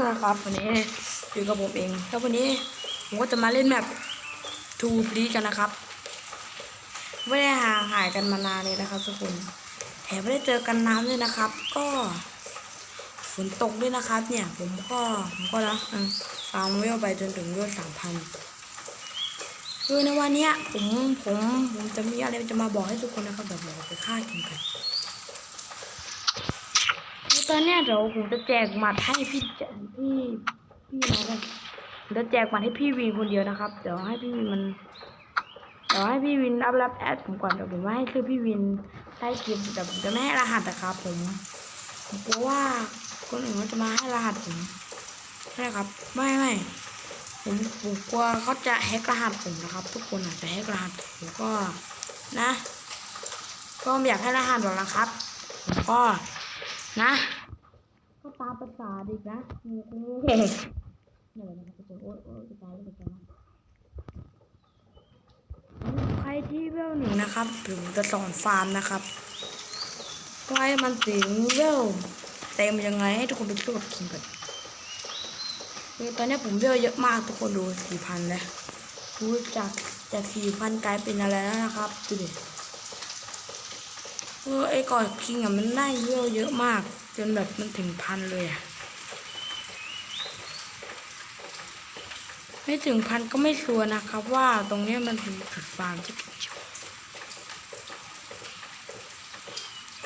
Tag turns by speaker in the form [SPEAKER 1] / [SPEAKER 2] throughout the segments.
[SPEAKER 1] นะครับวันนี้อยู่กับผมเองแล้ววันนี้ผมก็จะมาเล่นแบบทูดีกันนะครับ ไม่ได้ห่างหายกันมานานเลยนะครับทุกคนแถมไม่ได้เจอกันน้ำด้วยนะครับ ก็ฝนตกด้วยนะครับ เนี่ย ผมก็ผมก็นะฟาร์มเวลไปจนถึงเวลสามพันคือในวันนี้ผมผมผมจะมีอะไรจะมาบอกให้ทุกคนนะครับแบบบอกไปฆ่ากินกัน ตอนเนี้ยเดี๋ยวผมจะแจกหมัดให้พี่พี่พี่อะไรผมจะแจกหมัดให้พี่วินคนเดียวนะครับ เดี๋ยวให้พี่วินมันเดี๋ยวให้พี่วินรับรับแอดผมก่อนเดี๋ยวผมว่าให้ชื่อพี่วินใต้คลิปแต่ผมจะไม่ให้รหัสนะครับผมผมกลัวว่าคนอื่นเขาจะมาให้รหัสผมใช่ครับ ไม่ไม่ผมผมกลัวเขาจะแฮกรหัสผมนะครับ ทุกคนอาจจะแฮกรหัสผมก็นะ ก็ไม่อยากให้รหัสหรอกนะครับผมก็ นะ ก็ตามภาษาดินะงูงูเนี่ยนะครับทุกคนโอ๊ยโอ๊ยจะตายแล้วจะตายใครที่เวลหนึ่งนะครับผมจะสอนฟาร์มนะครับว่าให้มันถึงเวลเต็มยังไงให้ทุกคนไปช่วยกับคิงก่อนคือตอนนี้ผมเวลเยอะมากทุกคนดูสี่พันแล้วดูจากจากสี่พันกลายเป็นอะไรแล้วนะครับดูดิ เออไอ้กอดคิงอะมันได้เยอะเยอะมาก จนแบบมันถึงพันเลยอะไม่ถึงพันก็ไม่ชัวร์นะครับว่าตรงเนี้ยมันเป็นจุดฟาร์มที่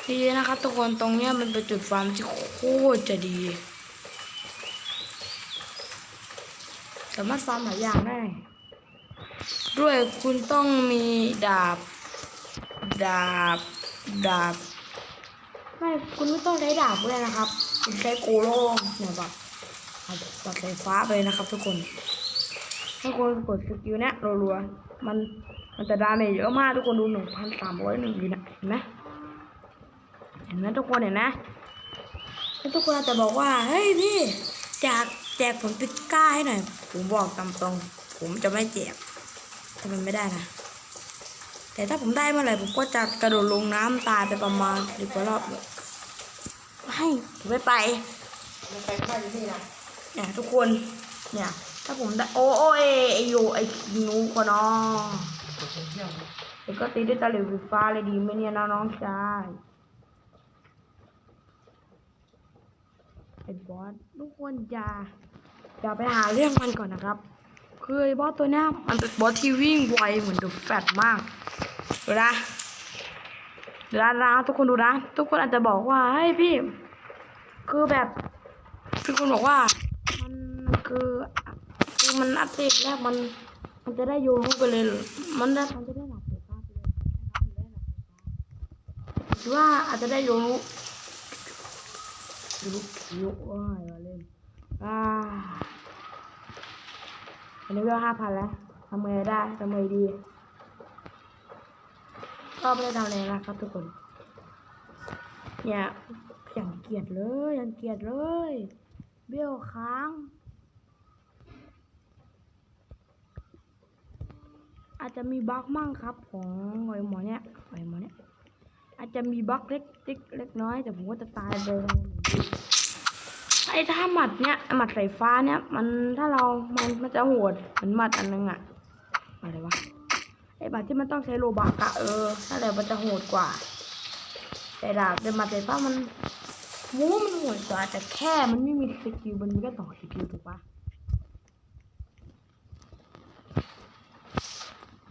[SPEAKER 1] ดีนะครับทุกคนตรงเนี้ยมันเป็นจุดฟาร์มที่โคตรจะดีสามารถฟาร์มหลายอย่างได้ ด้วยคุณต้องมีดาบ ดาบ ดาบ ไม่คุณไม่ต้องใช้ดาบก็ได้นะครับ คุณใช้โกโล่เนี่ยแบบเอาแบบไฟฟ้าไปเลยนะครับ ทุกคนถ้าคุณกดสกิลเนี้ยรัวๆมันมันจะดาเมจเยอะมากทุกคนดูหนึ่งพันสามร้อยหนึ่งอยู่นะเห็นไหมเห็นไหมทุกคนเห็นไหมแล้วทุกคนอาจจะบอกว่า เฮ้ยพี่แจกแจกผลปิก้าให้หน่อย ผมบอกตามตรง ผมจะไม่แจกถ้ามันไม่ได้นะ แต่ถ้าผมได้เมื่อไหร่ผมก็จะกระโดดลงน้ำตายไปประมาณสิบกว่ารอบเลยให้ผมไม่ไป
[SPEAKER 2] มันไปค่ายอยู่ที่นะ
[SPEAKER 1] เนี่ยทุกคนเนี่ยถ้าผมได้โอ้ยไอโยไอคินูก็น้อง
[SPEAKER 2] เที่ยวนะ
[SPEAKER 1] เด็กก็ตีด้วยตะหลิวไฟฟ้าเลยดีไหมเนี่ยน้องชายไอบอสทุกคนอย่าอย่าไปหาเรื่องมันก่อนนะครับ คือไอบอสตัวเนี้ยมันเป็นบอสที่วิ่งไวเหมือนเดอะแฟตมาก ดูนะดี๋ยวนะทุกคนดูนะ ทุกคนอาจจะบอกว่าเฮ้ยพี่ คือแบบทุกคนบอกว่า มันคือคือมันอัปเดตแรกมัน มันจะได้โยนไปเลยมันได้มันจะได้หลับไฟฟ้าไปเลยหรือว่าอาจจะได้โยนรู้รู้วว้ายมาเล่นอ่าอันนี้เวลห้าพันแล้วทำไงได้ทำไงดี ก็ไม่ได้ทำอะไรนะครับทุกคนเนี่ยอย่างเกียดเลยอย่างเกียดเลย เบี้ยวค้าง อาจจะมีบั๊กมั่งครับ ของไอ้หมอเนี่ยไอ้หมอเนี่ยอาจจะมีบั๊กเล็กเล็กเล็กน้อย แต่ผมก็จะตายเลยไอ้ถ้าหมัดเนี่ยหมัดไฟฟ้าเนี่ย มันถ้าเรา มันมันจะโหดเหมือนหมัดอันนึงอะอะไรวะ ไอ้หมัดที่มันต้องใช้โลบักอะเออนั่นแหละมันจะโหดกว่า แต่ดาบเป็นมัดไฟฟ้ามันโม้มันโหดกว่าแต่แค่มันไม่มีสกิลมันมีแค่ต่อสกิลถูกปะ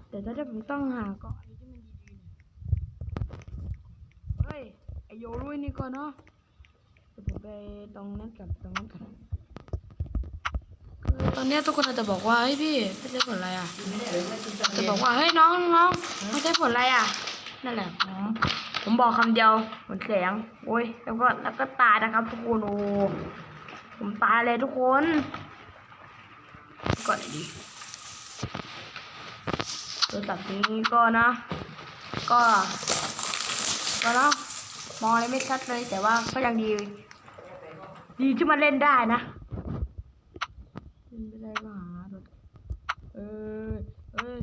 [SPEAKER 1] แต่ถ้าผมต้องหาก็อะไรที่มันดีๆเฮ้ยไอโยรุยนี่ก่อนเนาะเดี๋ยวผมไปตรงนั้นกับตรงนั้นกัน ตอนนี้ทุกคนอาจจะบอกว่าเฮ้ยพี่ไม่ใช่ผลอะไรอะ
[SPEAKER 2] จะ
[SPEAKER 1] บอกว่าเฮ้ยน้องน้องไม่ใช่ผลอะไรอะ นั่นแหละผมผมบอกคำเดียวเหมือนเสียงโอ้ยแล้วก็แล้วก็ตายนะครับ ทุกคนโอ้ผมตายเลยทุกคนก่อนดีตัวตัดนี้ก็นะ ก็ ก็เนาะมองอะไรไม่ชัดเลยแต่ว่าก็ยังดี ดีที่มันเล่นได้นะ เล่นไม่ได้ก็หารถเออเอ้ย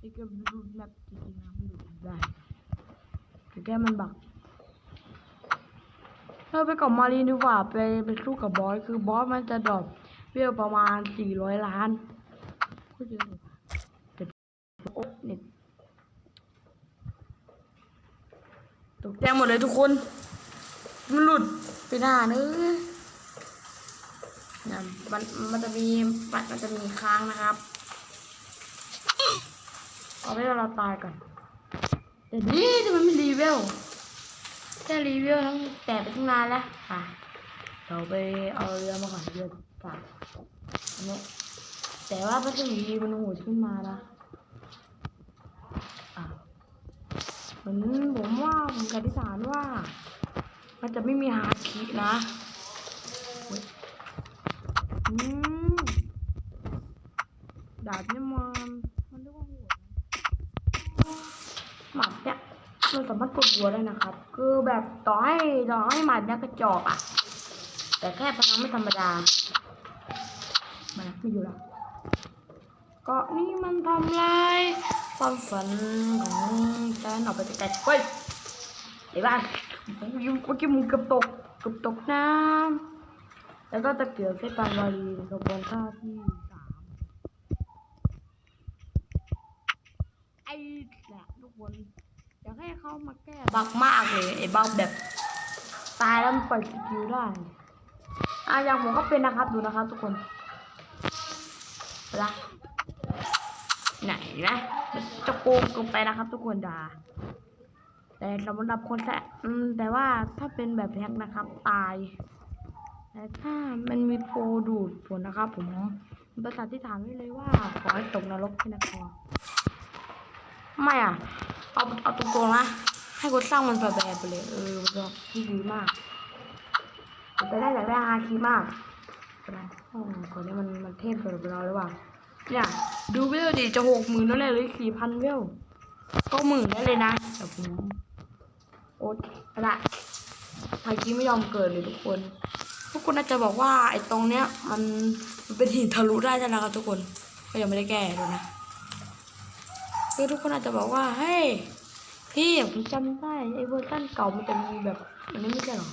[SPEAKER 1] นี่ก็รูดแมปจริงๆนะมันดูได้แต่แค่มันบักเราไปกับมารีนดีกว่าไปไปสู้กับบอสคือบอสมันจะดรอปเวลประมาณสี่ร้อยล้านก็เยอะโอ๊ะเน็ตตกใจหมดเลยทุกคน มันหลุดไปหน้าเนื้อ นี่ยมันมันจะมีมันมันจะมีค้างนะครับเอาไว้เราตายก่อนแต่นี่ที่มันไม่รีเวลแค่รีเวลทั้งแต่ไปตั้งนานแล้วอะเราไปเอาเรือมาก่อนเรือฝากอันนี้แต่ว่าพัสดุมันหดขึ้นมานะอะเหมือนผมว่าผมกันิษฐานว่า มันจะไม่มีฮาคินะ ดาบเนี่ยมันมันเรียกว่าหดนะหมัดเนี่ยมันสามารถกดหัวได้นะครับ คือแบบต่อให้ต่อให้หมัดเนี่ยกระจอกอะแต่แค่พลังไม่ธรรมดามาไม่อยู่แล้วเกาะนี่มันทำลายความฝันของฉันออกไปไกลๆเฮ้ยไอ้บ้านเมื่อกี้มึงเกือบตกเกือบตกน้ำ แล้วก็ตะเกียบเส้นปานวารีกระบวนท่าที่สามไอ้แหละทุกคนอยากให้เขามาแก้บักมากเลยไอ้บักแบบ ตายแล้วมันปล่อยสกิลได้อะอย่างผมก็เป็นนะครับดูนะครับ ทุกคนละไหนนะจะโกงเกินไปนะครับ ทุกคนด่าแต่สำหรับคนแท้อืมแต่ว่าถ้าเป็นแบบแฮกนะครับ ตาย แต่ถ้ามันมีโปรดูดผลนะครับผมประสาทที่ถามไว้เลยว่า ขอให้ตกนรกที่นครไม่อะ เอาเอาตรงๆนะ ให้กูสร้างมันแบบแบบไปเลย เออมันจะที่ดีมากแต่ได้อยากได้ฮาคีมากก็ได้โอ้ก่อนนี้มันมันเทพสำหรับเราหรือเปล่าเนี่ย ดูเวดิจะหกหมื่นแล้วเลยหรือสี่พันเวก็หมื่นได้เลยนะแต่ผมโอ๊ตละฮาคีไม่ยอมเกิดเลยทุกคน ทุกคนน่าจะบอกว่าไอ้ตรงเนี้ยมันมันเป็นหินทะลุได้ใช่ไหมครับทุกคนก็ยังไม่ได้แก้ด้วยนะคือทุกคนอาจจะบอกว่าเฮ้ยพี่ผมจำได้ไอ้เวอร์ชันเก่ามันจะมีแบบอันนี้ไม่ใช่หรอ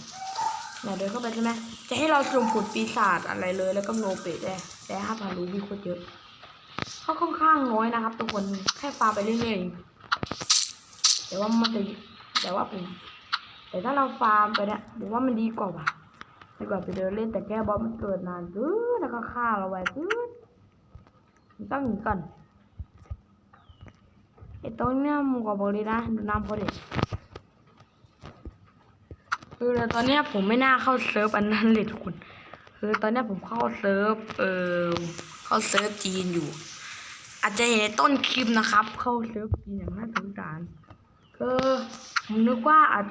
[SPEAKER 1] เนี่ยเดินเข้าไปใช่ไหมจะให้เราสุ่มผลปีศาจอะไรเลย แล้วก็โนเปดได้แต่ห้าพันรูบี้โคตรเยอะเขาค่อนข้างน้อยนะครับ ทุกคนแค่ฟาร์มไปเรื่อยๆแต่ว่ามันจะแต่ว่าผมแต่ถ้าเราฟาร์มไปเนี่ยผมว่ามันดีกว่าว่ะ ดีกว่าไปเดินเล่นแต่แก้บอลมันเกิดนานปื๊ดแล้วก็ฆ่าเราไว้ปื๊ดมันต้องหนีก่อนไอ้ตรงเนี้ยมึงก็บอกเลยนะดูน้ำเขาดิคือตอนเนี้ยผมไม่น่าเข้าเซิร์ฟอันนั้นเลยทุกคนคือตอนเนี้ยผมเข้าเซิร์ฟเออเข้าเซิร์ฟจีนอยู่ อาจจะเห็นในต้นคลิปนะครับ เข้าเซิร์ฟจีนอย่างน่าสงสารคือผมนึกว่าอาจ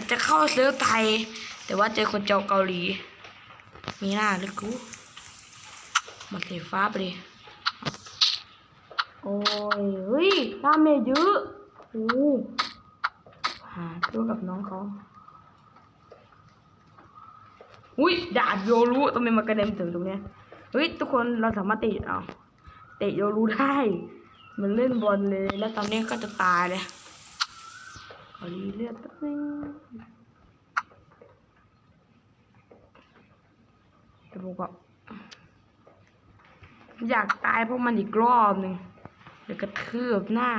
[SPEAKER 1] อาจจะเข้าเซิร์ฟไทย แต่ว่าเจอคนเจ้าเกาหลี มีหน้าหรือกูมาเสียฟ้าไปดิโอ้ยเฮ้ยดาเมจเยอะโอ้หาดูกับน้องเขาอุ้ยดาบโยรุทำไมมากระเด็นถึงตรงเนี้ยเฮ้ยทุกคนเราสามารถเตะเอาเตะโยรุได้ มันเล่นบอลเลยแล้วตอนนี้ก็จะตายเลย ขอรีเลือดแป๊บนึงแต่ผมก็อยากตายเพราะมันอีกรอบหนึ่งเดี๋ยวกระทืบหน้า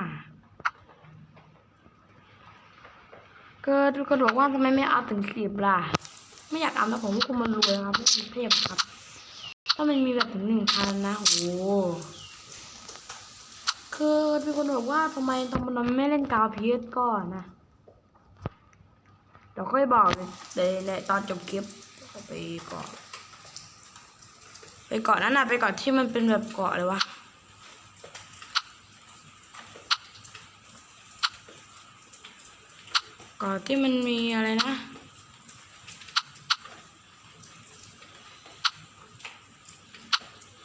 [SPEAKER 1] เก็ทุกคนบอกว่าทำไมไม่เอาถึงสิบล่ะ ไม่อยากเอาแล้วผมว่าคุณมันรวยครับไม่มีเทพครับ ถ้ามันมีแบบถึงหนึ่งพันนะโหคือทุกคนบอกว่าทำไมทำไมเราไม่เล่นกาวพีชก่อนนะ เดี๋ยวค่อยบอกเลยในในตอนจบคลิปไปเกาะไปเกาะนั้นนะไปเกาะที่มันเป็นแบบเกาะเลยวะเก่อนที่มันมีอะไรนะ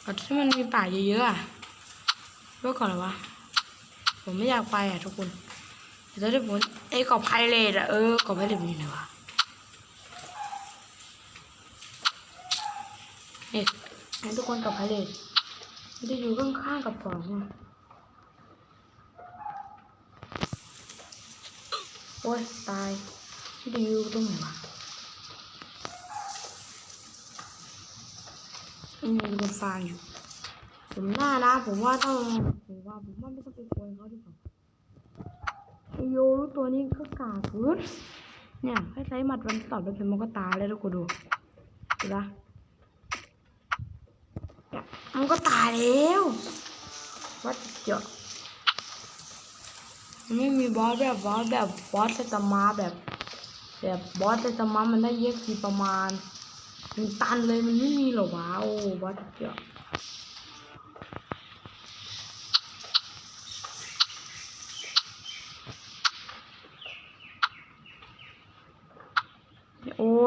[SPEAKER 1] เก่อนที่มันมีป่าเยอะๆอะเพื่อก่อนเหรอวะผมไม่อยากไปอะทุกคน จะได้ผลไอ้กรอบไพเรตอะเออกรอบไพเรตมันอยู่ไหนวะเนี่ยทุกคนกรอบไพเรตมันจะอยู่ข้างๆกับกล่องโอ้ยตายที่จะอยู่ตรงไหนวะอืมเป็นฟางอยู่ผมหน้านะ ผมว่าต้องผมว่าผมว่าไม่ต้องไปกวนเขาดีกว่า โยรู้ตัวนี้ก็กากพื้นเนี่ยให้ใช้หมัดวันตอบไปเป็นมันก็ตายเลยทุกคนดูเห็นปะมันก็ตายแล้ววัดเจาะมันไม่มีบอสแบบบอสแบบบอสไซตมาแบบแบบบอสไซตมามันได้เยอะทีประมาณมันตันเลยมันไม่มีหรอวะโอ้บอสเจาะ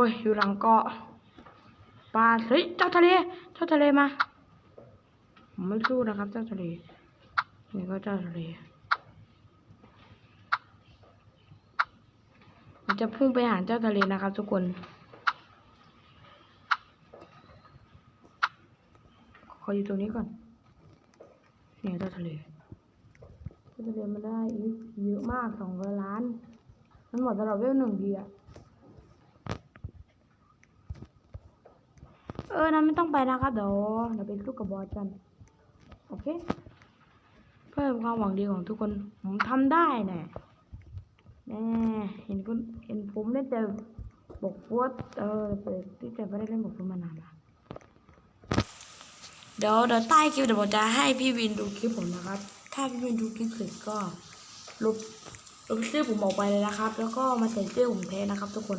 [SPEAKER 1] ยอยู่หลังเกาะปลาเฮ้ยเจ้าทะเล เจ้าทะเลมาผมไม่สู้นะครับ เจ้าทะเลนี่ก็เจ้าทะเลผมจะพุ่งไปหาเจ้าทะเลนะครับทุกคนขออยู่ตรงนี้ก่อนเนี่ยเจ้าทะเลเจ้าทะเลมันได้เยอะมากสองร้อยล้าน มันหมดตลอดเวลหนึ่งดีอะ เออนะไม่ต้องไปนะครับเดี๋ยวเดี๋ยวไปสู้กับบอสกัน โอเค เพื่อความหวังดีของทุกคน ผมทำได้แน่แน่เห็นคุณเห็นผมเล่นแต่บกฟุตเออแต่ที่แต่ไม่ได้เล่นบกฟุตมานานละเดี๋ยวเดี๋ยวใต้คลิปเดี๋ยวผมจะให้พี่วินดูคลิปผมนะครับ ถ้าพี่วินดูคลิปเสร็จก็ลบลบชื่อผมออกไปเลยนะครับ แล้วก็มาใส่ชื่อผมแทนนะครับ ทุกคน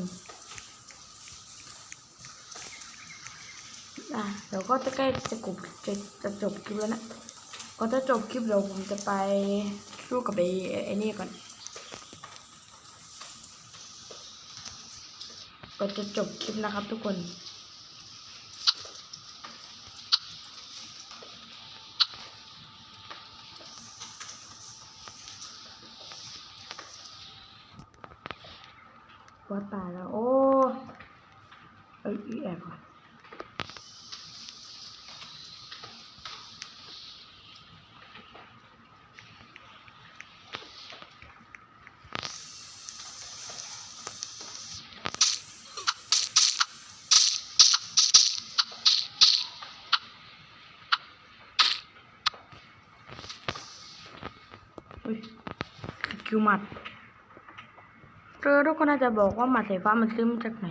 [SPEAKER 1] อะ เดี๋ยวก็จะใกล้จะกบจะจะจบคลิปแล้วนะก็จะจบคลิปเดี๋ยวผมจะไปสู้กับไอ้ไอ้นี่ก่อนก็จะจบคลิปนะครับทุกคน คิวหมัดเจอทุกคนน่าจะบอกว่าหมัดสายฟ้ามันซื้อมาจากไหน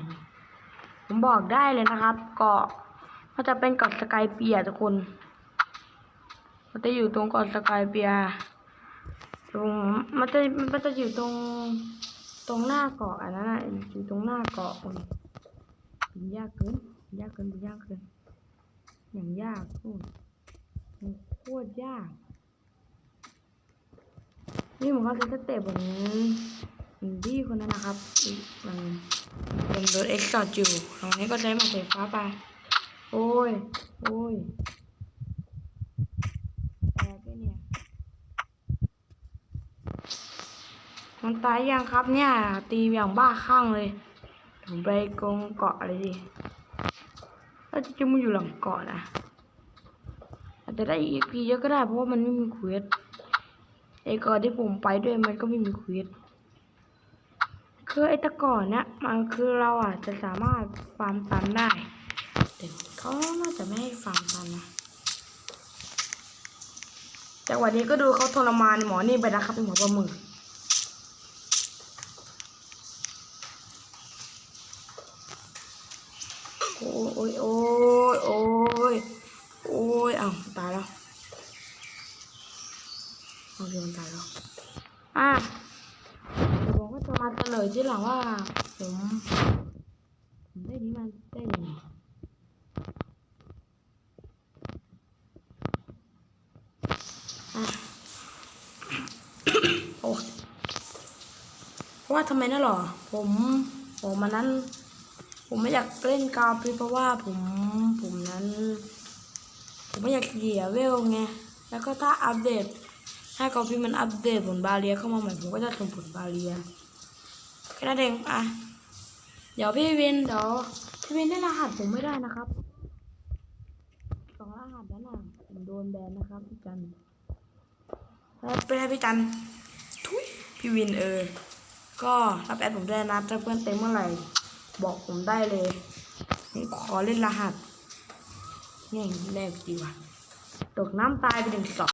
[SPEAKER 1] ผมบอกได้เลยนะครับ เกาะมันจะเป็นเกาะสกายเปียทุกคน มันจะอยู่ตรงเกาะสกายเปียตรงมันจะมันจะอยู่ตรงตรงหน้าเกาะอันนั้นน่ะอยู่ตรงหน้าเกาะอุ้ยเป็นยากเกินยากเกินเป็นยากเกินอย่างยากโอ้ยมันโคตรยาก นี่ผมก็จะเต็ปเหมือนเหมือนพี่คนนั้นนะครับอีกมันเป็นรถเอ็กซ์จอดอยู่ตรงนี้ก็ใช้หมาไฟฟ้าไป โอ้ย โอ้ยแตกไปเนี่ย มันตายยังครับเนี่ย ตีอย่างบ้าคลั่งเลยผมไปกงเกาะเลยดิแล้วจะมาอยู่หลังเกาะนะอาจจะได้อีกพีเยอะก็ได้เพราะว่ามันไม่มีเควส ไอ้ก่อนที่ผมไปด้วยมันก็ไม่มีควิดคือไอ้ตะก่อนเนี้ยมันคือเราอะจะสามารถฟาร์มตันได้ แต่เขาน่าจะไม่ให้ฟาร์มตันนะแต่วันนี้ก็ดูเขาทรมานหมอนี่ไปนะครับเป็นหมอประมือโอ้ยโอ้ยโอ้ยอ้าวตายแล้ว โอเคมันตายแล้ว อะเดี๋ยวผมก็จะมาเฉล ยที่หลังว่าผมผมได้นี้มาได้ยังไงอะโอ้เพราะว่าทำไมน่ะหรอ ผมผมมันนั้น ผมไม่อยากเล่นกาพีเพราะว่าผมผมนั้น ผมไม่อยากเหยียเวลไง แล้วก็ถ้าอัปเดตถ้ากอพีมันอัปเดตผลบาเรียเข้ามาใหม่ผมก็จะส่งผลบาเรีย ค่นั้นเองอะเดี๋ยวพี่วินเดี๋ยวพี่วินได้รหัสผมไม่ได้นะครับสองรหัสนั้นน่ะผมโดนแบนนะครับพี่จันแล้วไปให้พี่จันทุยพี่วินเออ ก็รับแอดผมด้วยนะถ้าเพื่อนเต็มเมื่อไหร่ บอกผมได้เลยผมขอเล่นรหัสแง่งแรกดีว่ะตกน้ำตายไปหนึ่งศพ